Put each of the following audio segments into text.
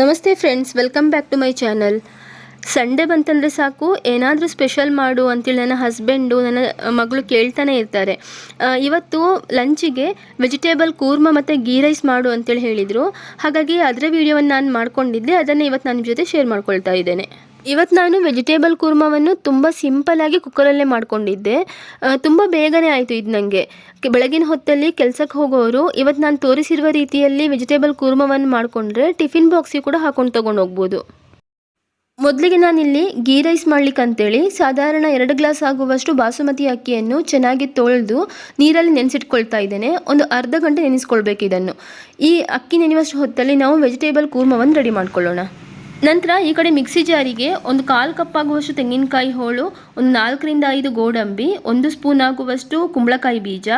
ನಮಸ್ತೆ friends welcome back to my channel Sunday ಬಂತಂದರೆ ಸಾಕು, ಏನಾದರೂ ಸ್ಪೆಷಲ್ ಮಾಡು ಅಂತೇಳಿ ನನ್ನ ಹಸ್ಬೆಂಡು ನನ್ನ ಮಗಳು ಕೇಳ್ತಾನೆ ಇರ್ತಾರೆ. ಇವತ್ತು ಲಂಚಿಗೆ ವೆಜಿಟೇಬಲ್ ಕೂರ್ಮ ಮತ್ತು ಗೀ ರೈಸ್ ಮಾಡು ಅಂತೇಳಿ ಹೇಳಿದರು. ಹಾಗಾಗಿ ಅದರ ವಿಡಿಯೋವನ್ನು ನಾನು ಮಾಡ್ಕೊಂಡಿದ್ದೆ, ಅದನ್ನು ಇವತ್ತು ನನ್ನ ಜೊತೆ ಶೇರ್ ಮಾಡ್ಕೊಳ್ತಾ ಇದ್ದೇನೆ. ಇವತ್ತು ನಾನು ವೆಜಿಟೇಬಲ್ ಕುರ್ಮವನ್ನು ತುಂಬ ಸಿಂಪಲ್ಲಾಗಿ ಕುಕ್ಕರಲ್ಲೇ ಮಾಡ್ಕೊಂಡಿದ್ದೆ. ತುಂಬ ಬೇಗನೆ ಆಯಿತು ಇದು ನನಗೆ ಬೆಳಗಿನ ಹೊತ್ತಲ್ಲಿ ಕೆಲಸಕ್ಕೆ ಹೋಗೋರು ಇವತ್ತು ನಾನು ತೋರಿಸಿರುವ ರೀತಿಯಲ್ಲಿ ವೆಜಿಟೇಬಲ್ ಕುರ್ಮವನ್ನು ಮಾಡಿಕೊಂಡ್ರೆ ಟಿಫಿನ್ ಬಾಕ್ಸಿಗೆ ಕೂಡ ಹಾಕೊಂಡು ತೊಗೊಂಡು ಹೋಗ್ಬೋದು ಮೊದಲಿಗೆ ನಾನಿಲ್ಲಿ ಗೀ ರೈಸ್ ಮಾಡ್ಲಿಕ್ಕೆ ಅಂತೇಳಿ ಸಾಧಾರಣ ಎರಡು ಗ್ಲಾಸ್ ಆಗುವಷ್ಟು ಬಾಸುಮತಿ ಅಕ್ಕಿಯನ್ನು ಚೆನ್ನಾಗಿ ತೊಳೆದು ನೀರಲ್ಲಿ ನೆನೆಸಿಟ್ಕೊಳ್ತಾ ಇದ್ದೇನೆ. ಒಂದು ಅರ್ಧ ಗಂಟೆ ನೆನೆಸ್ಕೊಳ್ಬೇಕು ಇದನ್ನು. ಈ ಅಕ್ಕಿ ನೆನೆಯುವಷ್ಟು ಹೊತ್ತಲ್ಲಿ ನಾವು ವೆಜಿಟೇಬಲ್ ಕೂರ್ಮವನ್ನು ರೆಡಿ ಮಾಡ್ಕೊಳ್ಳೋಣ. ನಂತರ ಈ ಕಡೆ ಮಿಕ್ಸಿ ಜಾರಿಗೆ ಒಂದು ಕಾಲು ಕಪ್ ಆಗುವಷ್ಟು ತೆಂಗಿನಕಾಯಿ ಹೋಳು, ಒಂದು ನಾಲ್ಕರಿಂದ ಐದು ಗೋಡಂಬಿ, ಒಂದು ಸ್ಪೂನ್ ಆಗುವಷ್ಟು ಕುಂಬಳಕಾಯಿ ಬೀಜ,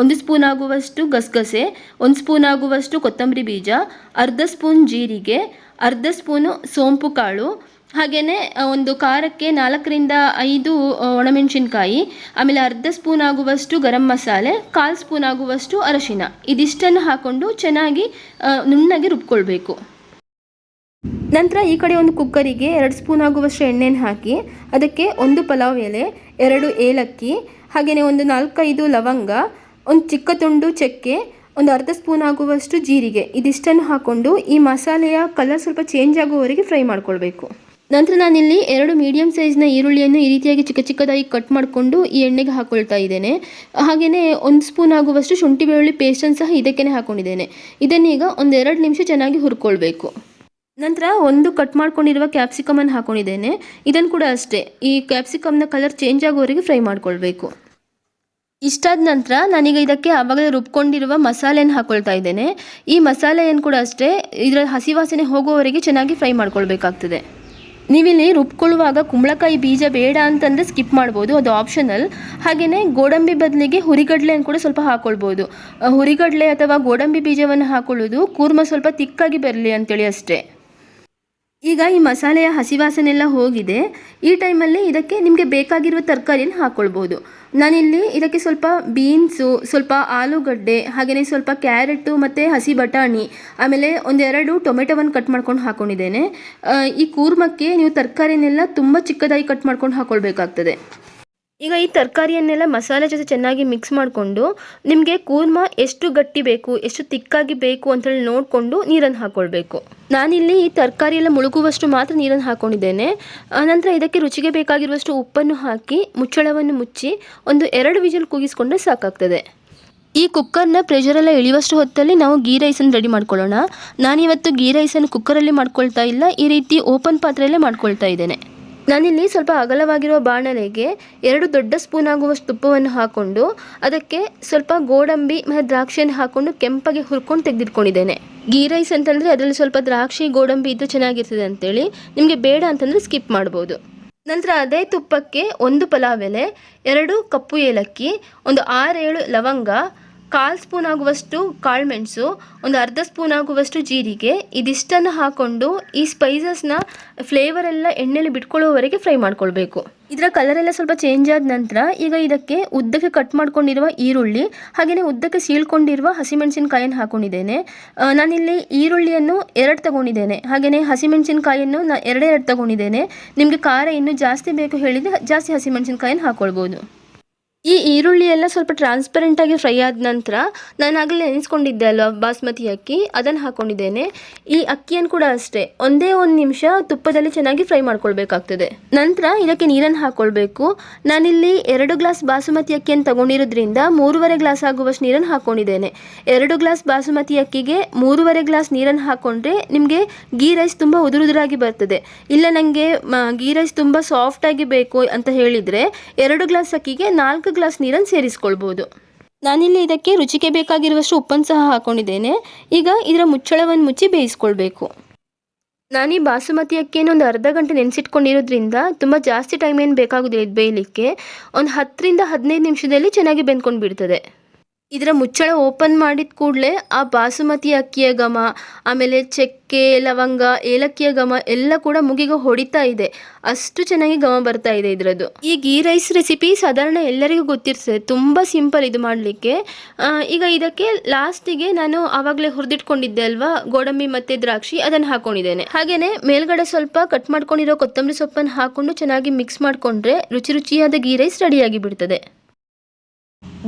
ಒಂದು ಸ್ಪೂನ್ ಆಗುವಷ್ಟು ಗಸಗಸೆ, ಒಂದು ಸ್ಪೂನ್ ಆಗುವಷ್ಟು ಕೊತ್ತಂಬರಿ ಬೀಜ, ಅರ್ಧ ಸ್ಪೂನ್ ಜೀರಿಗೆ, ಅರ್ಧ ಸ್ಪೂನು ಸೋಂಪು ಕಾಳು ಹಾಗೆಯೇ ಒಂದು ಖಾರಕ್ಕೆ ನಾಲ್ಕರಿಂದ ಐದು ಒಣಮೆಣಸಿನ್ಕಾಯಿ, ಆಮೇಲೆ ಅರ್ಧ ಸ್ಪೂನ್ ಆಗುವಷ್ಟು ಗರಂ ಮಸಾಲೆ, ಕಾಲು ಸ್ಪೂನ್ ಆಗುವಷ್ಟು ಅರಶಿನ. ಇದಿಷ್ಟನ್ನು ಹಾಕ್ಕೊಂಡು ಚೆನ್ನಾಗಿ ನುಣ್ಣಗೆ ರುಬ್ಕೊಳ್ಬೇಕು. ನಂತರ ಈ ಕಡೆ ಒಂದು ಕುಕ್ಕರಿಗೆ ಎರಡು ಸ್ಪೂನ್ ಆಗುವಷ್ಟು ಎಣ್ಣೆನ ಹಾಕಿ, ಅದಕ್ಕೆ ಒಂದು ಪಲಾವ್ ಎಲೆ, ಎರಡು ಏಲಕ್ಕಿ ಹಾಗೆಯೇ ಒಂದು ನಾಲ್ಕೈದು ಲವಂಗ, ಒಂದು ಚಿಕ್ಕ ತುಂಡು ಚಕ್ಕೆ, ಒಂದು ಅರ್ಧ ಸ್ಪೂನ್ ಆಗುವಷ್ಟು ಜೀರಿಗೆ. ಇದಿಷ್ಟನ್ನು ಹಾಕ್ಕೊಂಡು ಈ ಮಸಾಲೆಯ ಕಲರ್ ಸ್ವಲ್ಪ ಚೇಂಜ್ ಆಗುವವರೆಗೆ ಫ್ರೈ ಮಾಡ್ಕೊಳ್ಬೇಕು. ನಂತರ ನಾನಿಲ್ಲಿ ಎರಡು ಮೀಡಿಯಂ ಸೈಜ್ನ ಈರುಳ್ಳಿಯನ್ನು ಈ ರೀತಿಯಾಗಿ ಚಿಕ್ಕ ಚಿಕ್ಕದಾಗಿ ಕಟ್ ಮಾಡಿಕೊಂಡು ಈ ಎಣ್ಣೆಗೆ ಹಾಕ್ಕೊಳ್ತಾ ಇದ್ದೇನೆ. ಹಾಗೆಯೇ ಒಂದು ಸ್ಪೂನ್ ಆಗುವಷ್ಟು ಶುಂಠಿ ಬೆಳ್ಳುಳ್ಳಿ ಪೇಸ್ಟನ್ನು ಸಹ ಇದಕ್ಕೇ ಹಾಕ್ಕೊಂಡಿದ್ದೇನೆ ಇದನ್ನೀಗ ಒಂದೆರಡು ನಿಮಿಷ ಚೆನ್ನಾಗಿ ಹುರ್ಕೊಳ್ಬೇಕು. ನಂತರ ಒಂದು ಕಟ್ ಮಾಡ್ಕೊಂಡಿರುವ ಕ್ಯಾಪ್ಸಿಕಮನ್ನು ಹಾಕೊಂಡಿದ್ದೇನೆ. ಇದನ್ನು ಕೂಡ ಅಷ್ಟೇ. ಈ ಕ್ಯಾಪ್ಸಿಕಮ್ನ ಕಲರ್ ಚೇಂಜ್ ಆಗೋವರೆಗೆ ಫ್ರೈ ಮಾಡ್ಕೊಳ್ಬೇಕು. ಇಷ್ಟಾದ ನಂತರ ನಾನೀಗ ಇದಕ್ಕೆ ಆವಾಗಲೇ ರುಬ್ಕೊಂಡಿರುವ ಮಸಾಲೆಯನ್ನು ಹಾಕ್ಕೊಳ್ತಾ ಇದ್ದೇನೆ. ಈ ಮಸಾಲೆಯನ್ನು ಕೂಡ ಅಷ್ಟೇ. ಇದರ ಹಸಿ ವಾಸನೆ ಹೋಗುವವರೆಗೆ ಚೆನ್ನಾಗಿ ಫ್ರೈ ಮಾಡ್ಕೊಳ್ಬೇಕಾಗ್ತದೆ. ನೀವಿಲ್ಲಿ ರುಬ್ಕೊಳ್ಳುವಾಗ ಕುಂಬಳಕಾಯಿ ಬೀಜ ಬೇಡ ಅಂತಂದರೆ ಸ್ಕಿಪ್ ಮಾಡ್ಬೋದು. ಅದು ಆಪ್ಷನಲ್ ಹಾಗೆಯೇ ಗೋಡಂಬಿ ಬದಲಿಗೆ ಹುರಿಗಡಲೆಯನ್ನು ಕೂಡ ಸ್ವಲ್ಪ ಹಾಕ್ಕೊಳ್ಬೋದು ಹುರಿಗಡಲೆ ಅಥವಾ ಗೋಡಂಬಿ ಬೀಜವನ್ನು ಹಾಕೊಳ್ಳೋದು ಕೂರ್ಮ ಸ್ವಲ್ಪ ತಿಕ್ಕಾಗಿ ಬರಲಿ ಅಂತೇಳಿ ಅಷ್ಟೇ. ಈಗ ಈ ಮಸಾಲೆಯ ಹಸಿವಾಸನೆಲ್ಲ ವಾಸನೆ ಹೋಗಿದೆ. ಈ ಟೈಮಲ್ಲಿ ಇದಕ್ಕೆ ನಿಮಗೆ ಬೇಕಾಗಿರುವ ತರಕಾರಿಯನ್ನು ಹಾಕ್ಕೊಳ್ಬೋದು ನಾನಿಲ್ಲಿ ಇದಕ್ಕೆ ಸ್ವಲ್ಪ ಬೀನ್ಸು, ಸ್ವಲ್ಪ ಆಲೂಗಡ್ಡೆ, ಹಾಗೆಯೇ ಸ್ವಲ್ಪ ಕ್ಯಾರೆಟು ಮತ್ತು ಹಸಿ ಬಟಾಣಿ, ಆಮೇಲೆ ಒಂದೆರಡು ಟೊಮೆಟೊವನ್ನು ಕಟ್ ಮಾಡ್ಕೊಂಡು ಹಾಕ್ಕೊಂಡಿದ್ದೇನೆ ಈ ಕೂರ್ಮಕ್ಕೆ ನೀವು ತರಕಾರಿನೆಲ್ಲ ತುಂಬ ಚಿಕ್ಕದಾಗಿ ಕಟ್ ಮಾಡ್ಕೊಂಡು ಹಾಕ್ಕೊಳ್ಬೇಕಾಗ್ತದೆ ಈಗ ಈ ತರಕಾರಿಯನ್ನೆಲ್ಲ ಮಸಾಲೆ ಜೊತೆ ಚೆನ್ನಾಗಿ ಮಿಕ್ಸ್ ಮಾಡಿಕೊಂಡು ನಿಮಗೆ ಕೂರ್ಮ ಎಷ್ಟು ಗಟ್ಟಿ ಬೇಕು, ಎಷ್ಟು ತಿಕ್ಕಾಗಿ ಬೇಕು ಅಂತೇಳಿ ನೋಡಿಕೊಂಡು ನೀರನ್ನು ಹಾಕ್ಕೊಳ್ಬೇಕು ನಾನಿಲ್ಲಿ ಈ ತರಕಾರಿ ಎಲ್ಲ ಮುಳುಗುವಷ್ಟು ಮಾತ್ರ ನೀರನ್ನು ಹಾಕ್ಕೊಂಡಿದ್ದೇನೆ ನಂತರ ಇದಕ್ಕೆ ರುಚಿಗೆ ಬೇಕಾಗಿರುವಷ್ಟು ಉಪ್ಪನ್ನು ಹಾಕಿ ಮುಚ್ಚಳವನ್ನು ಮುಚ್ಚಿ ಒಂದು ಎರಡು ವಿಜಲ್ ಕೂಗಿಸ್ಕೊಂಡ್ರೆ ಸಾಕಾಗ್ತದೆ. ಈ ಕುಕ್ಕರ್ನ ಪ್ರೆಷರೆಲ್ಲ ಇಳಿಯುವಷ್ಟು ಹೊತ್ತಲ್ಲಿ ನಾವು ಗೀ ರೈಸನ್ನು ರೆಡಿ ಮಾಡ್ಕೊಳ್ಳೋಣ. ನಾನಿವತ್ತು ಗೀ ರೈಸನ್ನು ಕುಕ್ಕರಲ್ಲಿ ಮಾಡ್ಕೊಳ್ತಾ ಇಲ್ಲ, ಈ ರೀತಿ ಓಪನ್ ಪಾತ್ರೆಯಲ್ಲೇ ಮಾಡ್ಕೊಳ್ತಾ ಇದ್ದೇನೆ. ನಾನಿಲ್ಲಿ ಸ್ವಲ್ಪ ಅಗಲವಾಗಿರುವ ಬಾಣಲೆಗೆ ಎರಡು ದೊಡ್ಡ ಸ್ಪೂನ್ ಆಗುವಷ್ಟು ತುಪ್ಪವನ್ನು ಹಾಕ್ಕೊಂಡು ಅದಕ್ಕೆ ಸ್ವಲ್ಪ ಗೋಡಂಬಿ ಮತ್ತು ದ್ರಾಕ್ಷಿಯನ್ನು ಹಾಕ್ಕೊಂಡು ಕೆಂಪಗೆ ಹುರ್ಕೊಂಡು ತೆಗೆದಿಟ್ಕೊಂಡಿದ್ದೇನೆ. ಗೀ ರೈಸ್ ಅಂತಂದರೆ ಅದರಲ್ಲಿ ಸ್ವಲ್ಪ ದ್ರಾಕ್ಷಿ, ಗೋಡಂಬಿ ಇದ್ದು ಚೆನ್ನಾಗಿರ್ತದೆ ಅಂತೇಳಿ ನಿಮಗೆ ಬೇಡ ಅಂತಂದರೆ ಸ್ಕಿಪ್ ಮಾಡ್ಬೋದು. ನಂತರ ಅದೇ ತುಪ್ಪಕ್ಕೆ ಒಂದು ಪಲಾವ್ ಎಲೆ, ಎರಡು ಕಪ್ಪು ಏಲಕ್ಕಿ, ಒಂದು ಆರೇಳು ಲವಂಗ ಕಾಲು ಸ್ಪೂನ್ ಆಗುವಷ್ಟು ಕಾಳುಮೆಣಸು ಒಂದು ಅರ್ಧ ಸ್ಪೂನ್ ಆಗುವಷ್ಟು ಜೀರಿಗೆ ಇದಿಷ್ಟನ್ನು ಹಾಕ್ಕೊಂಡು ಈ ಸ್ಪೈಸಸ್ನ ಫ್ಲೇವರ್ ಎಲ್ಲ ಎಣ್ಣೆಲಿ ಬಿಟ್ಕೊಳ್ಳೋವರೆಗೆ ಫ್ರೈ ಮಾಡ್ಕೊಳ್ಬೇಕು. ಇದರ ಕಲರ್ ಎಲ್ಲ ಸ್ವಲ್ಪ ಚೇಂಜ್ ಆದ ನಂತರ ಈಗ ಇದಕ್ಕೆ ಉದ್ದಕ್ಕೆ ಕಟ್ ಮಾಡ್ಕೊಂಡಿರುವ ಈರುಳ್ಳಿ ಹಾಗೆಯೇ ಉದ್ದಕ್ಕೆ ಸೀಳ್ಕೊಂಡಿರುವ ಹಸಿಮೆಣಸಿನಕಾಯನ್ನು ಹಾಕೊಂಡಿದ್ದೇನೆ. ಆ, ನಾನಿಲ್ಲಿ ಈರುಳ್ಳಿಯನ್ನು ಎರಡು ತಗೊಂಡಿದ್ದೇನೆ. ಹಾಗೆಯೇ ಹಸಿಮೆಣಸಿನಕಾಯನ್ನು ನಾನು ಎರಡೆರಡು ಎರಡು ತಗೊಂಡಿದ್ದೇನೆ. ನಿಮಗೆ ಖಾರ ಇನ್ನೂ ಜಾಸ್ತಿ ಬೇಕು ಹೇಳಿದರೆ ಜಾಸ್ತಿ ಹಸಿಮೆಣಸಿನಕಾಯನ್ನು ಹಾಕ್ಕೊಳ್ಬೋದು ಈ ಈರುಳ್ಳಿ ಎಲ್ಲ ಸ್ವಲ್ಪ ಟ್ರಾನ್ಸ್ಪರೆಂಟ್ ಆಗಿ ಫ್ರೈ ಆದ ನಂತರ ನಾನು ಆಗಲೇ ನೆನೆಸ್ಕೊಂಡಿದ್ದೆ ಅಲ್ವಾ, ಬಾಸ್ಮತಿ ಅಕ್ಕಿ, ಅದನ್ನು ಹಾಕೊಂಡಿದ್ದೇನೆ. ಈ ಅಕ್ಕಿಯನ್ನು ಕೂಡ ಅಷ್ಟೇ, ಒಂದೇ ಒಂದು ನಿಮಿಷ ತುಪ್ಪದಲ್ಲಿ ಚೆನ್ನಾಗಿ ಫ್ರೈ ಮಾಡ್ಕೊಳ್ಬೇಕಾಗ್ತದೆ. ನಂತರ ಇದಕ್ಕೆ ನೀರನ್ನು ಹಾಕ್ಕೊಳ್ಬೇಕು ನಾನಿಲ್ಲಿ ಎರಡು ಗ್ಲಾಸ್ ಬಾಸುಮತಿ ಅಕ್ಕಿಯನ್ನು ತಗೊಂಡಿರೋದ್ರಿಂದ ಮೂರುವರೆ ಗ್ಲಾಸ್ ಆಗುವಷ್ಟು ನೀರನ್ನು ಹಾಕ್ಕೊಂಡಿದ್ದೇನೆ ಎರಡು ಗ್ಲಾಸ್ ಬಾಸುಮತಿ ಅಕ್ಕಿಗೆ ಮೂರುವರೆ ಗ್ಲಾಸ್ ನೀರನ್ನು ಹಾಕ್ಕೊಂಡ್ರೆ ನಿಮಗೆ ಗೀ ರೈಸ್ ತುಂಬ ಉದುರುದುರಾಗಿ ಬರ್ತದೆ. ಇಲ್ಲ ನನಗೆ ಗೀ ರೈಸ್ ತುಂಬ ಸಾಫ್ಟಾಗಿ ಬೇಕು ಅಂತ ಹೇಳಿದರೆ ಎರಡು ಗ್ಲಾಸ್ ಅಕ್ಕಿಗೆ ನಾಲ್ಕು ಗ್ಲಾಸ್ ನೀರನ್ನು ಸೇರಿಸ್ಕೊಳ್ಬೋದು. ನಾನಿಲ್ಲಿ ಇದಕ್ಕೆ ರುಚಿಗೆ ಬೇಕಾಗಿರುವಷ್ಟು ಉಪ್ಪನ್ನು ಸಹ ಹಾಕೊಂಡಿದ್ದೇನೆ. ಈಗ ಇದರ ಮುಚ್ಚಳವನ್ನು ಮುಚ್ಚಿ ಬೇಯಿಸ್ಕೊಳ್ಬೇಕು. ನಾನು ಈ ಬಾಸುಮತಿ ಅಕ್ಕಿಯನ್ನು ಒಂದು ಅರ್ಧ ಗಂಟೆ ನೆನೆಸಿಟ್ಕೊಂಡಿರೋದ್ರಿಂದ ತುಂಬ ಜಾಸ್ತಿ ಟೈಮ್ ಏನು ಬೇಕಾಗೋದಿಲ್ಲ ಇದು ಬೇಯಲಿಕ್ಕೆ. ಒಂದು ಹತ್ತರಿಂದ ಹದಿನೈದು ನಿಮಿಷದಲ್ಲಿ ಚೆನ್ನಾಗಿ ಬೆಂದ್ಕೊಂಡು ಬಿಡ್ತದೆ ಇದರ ಮುಚ್ಚಳ ಓಪನ್ ಮಾಡಿದ ಕೂಡಲೇ ಆ ಬಾಸುಮತಿ ಅಕ್ಕಿಯ ಘಮ, ಆಮೇಲೆ ಚಕ್ಕೆ, ಲವಂಗ, ಏಲಕ್ಕಿಯ ಘಮ ಎಲ್ಲ ಕೂಡ ಮುಗಿಗೆ ಹೊಡಿತಾ ಇದೆ. ಅಷ್ಟು ಚೆನ್ನಾಗಿ ಘಮ ಬರ್ತಾ ಇದೆ ಇದರದ್ದು. ಈ ಗೀ ರೈಸ್ ರೆಸಿಪಿ ಸಾಧಾರಣ ಎಲ್ಲರಿಗೂ ಗೊತ್ತಿರ್ತದೆ. ತುಂಬ ಸಿಂಪಲ್ ಇದು ಮಾಡಲಿಕ್ಕೆ. ಈಗ ಇದಕ್ಕೆ ಲಾಸ್ಟಿಗೆ ನಾನು ಆವಾಗಲೇ ಹುರಿದಿಟ್ಕೊಂಡಿದ್ದೆ ಅಲ್ವಾ? ಗೋಡಂಬಿ ಮತ್ತು ದ್ರಾಕ್ಷಿ ಅದನ್ನು ಹಾಕೊಂಡಿದ್ದೇನೆ. ಹಾಗೆಯೇ ಮೇಲ್ಗಡೆ ಸ್ವಲ್ಪ ಕಟ್ ಮಾಡ್ಕೊಂಡಿರೋ ಕೊತ್ತಂಬರಿ ಸೊಪ್ಪನ್ನು ಹಾಕೊಂಡು ಚೆನ್ನಾಗಿ ಮಿಕ್ಸ್ ಮಾಡಿಕೊಂಡ್ರೆ ರುಚಿ ರುಚಿಯಾದ ಗೀ ರೈಸ್ ರೆಡಿಯಾಗಿ ಬಿಡ್ತದೆ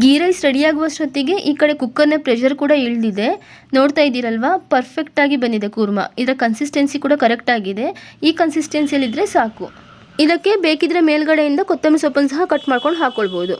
ಗೀ ರೈಸ್ ರೆಡಿಯಾಗುವಷ್ಟೊತ್ತಿಗೆ ಈ ಕಡೆ ಕುಕ್ಕರ್ನ ಪ್ರೆಷರ್ ಕೂಡ ಇಳಿದಿದೆ. ನೋಡ್ತಾ ಇದ್ದೀರಲ್ವಾ? ಪರ್ಫೆಕ್ಟಾಗಿ ಬಂದಿದೆ ಕೂರ್ಮ. ಇದರ ಕನ್ಸಿಸ್ಟೆನ್ಸಿ ಕೂಡ ಕರೆಕ್ಟ್ ಆಗಿದೆ. ಈ ಕನ್ಸಿಸ್ಟೆನ್ಸಿಯಲ್ಲಿದ್ದರೆ ಸಾಕು. ಇದಕ್ಕೆ ಬೇಕಿದ್ರೆ ಮೇಲ್ಗಡೆಯಿಂದ ಕೊತ್ತಂಬರಿ ಸೊಪ್ಪನ್ನು ಸಹ ಕಟ್ ಮಾಡ್ಕೊಂಡು ಹಾಕ್ಕೊಳ್ಬೋದು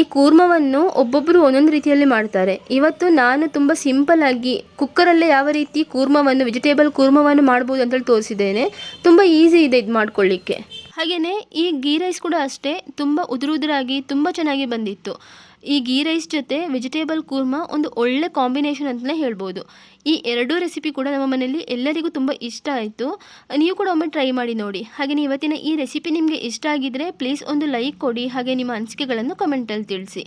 ಈ ಕೂರ್ಮವನ್ನು ಒಬ್ಬೊಬ್ಬರು ಒಂದೊಂದು ರೀತಿಯಲ್ಲಿ ಮಾಡ್ತಾರೆ. ಇವತ್ತು ನಾನು ತುಂಬ ಸಿಂಪಲ್ ಆಗಿ ಕುಕ್ಕರಲ್ಲೇ ಯಾವ ರೀತಿ ಕೂರ್ಮವನ್ನು ವೆಜಿಟೇಬಲ್ ಕೂರ್ಮವನ್ನು ಮಾಡ್ಬೋದು ಅಂತೇಳಿ ತೋರಿಸಿದ್ದೇನೆ. ತುಂಬ ಈಸಿ ಇದೆ ಇದು ಮಾಡ್ಕೊಳ್ಳಿಕ್ಕೆ. ಹಾಗೆಯೇ ಈ ಗೀ ರೈಸ್ ಕೂಡ ಅಷ್ಟೇ ತುಂಬ ಉದುರುದುರಾಗಿ, ತುಂಬ ಚೆನ್ನಾಗಿ ಬಂದಿತ್ತು. ಈ ಗೀ ರೈಸ್ ಜೊತೆ ವೆಜಿಟೇಬಲ್ ಕೂರ್ಮ ಒಂದು ಒಳ್ಳೆ ಕಾಂಬಿನೇಷನ್ ಅಂತಲೇ ಹೇಳ್ಬೋದು. ಈ ಎರಡೂ ರೆಸಿಪಿ ಕೂಡ ನಮ್ಮ ಮನೆಯಲ್ಲಿ ಎಲ್ಲರಿಗೂ ತುಂಬ ಇಷ್ಟ ಆಯಿತು. ನೀವು ಕೂಡ ಒಮ್ಮೆ ಟ್ರೈ ಮಾಡಿ ನೋಡಿ. ಹಾಗೆ ಇವತ್ತಿನ ಈ ರೆಸಿಪಿ ನಿಮಗೆ ಇಷ್ಟ ಆಗಿದ್ದರೆ ಪ್ಲೀಸ್ ಒಂದು ಲೈಕ್ ಕೊಡಿ, ಹಾಗೆ ನಿಮ್ಮ ಅನಿಸಿಕೆಗಳನ್ನು ಕಮೆಂಟಲ್ಲಿ ತಿಳಿಸಿ.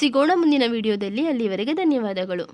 ಸಿಗೋಣ ಮುಂದಿನ ವಿಡಿಯೋದಲ್ಲಿ ಅಲ್ಲಿವರೆಗೆ ಧನ್ಯವಾದಗಳು.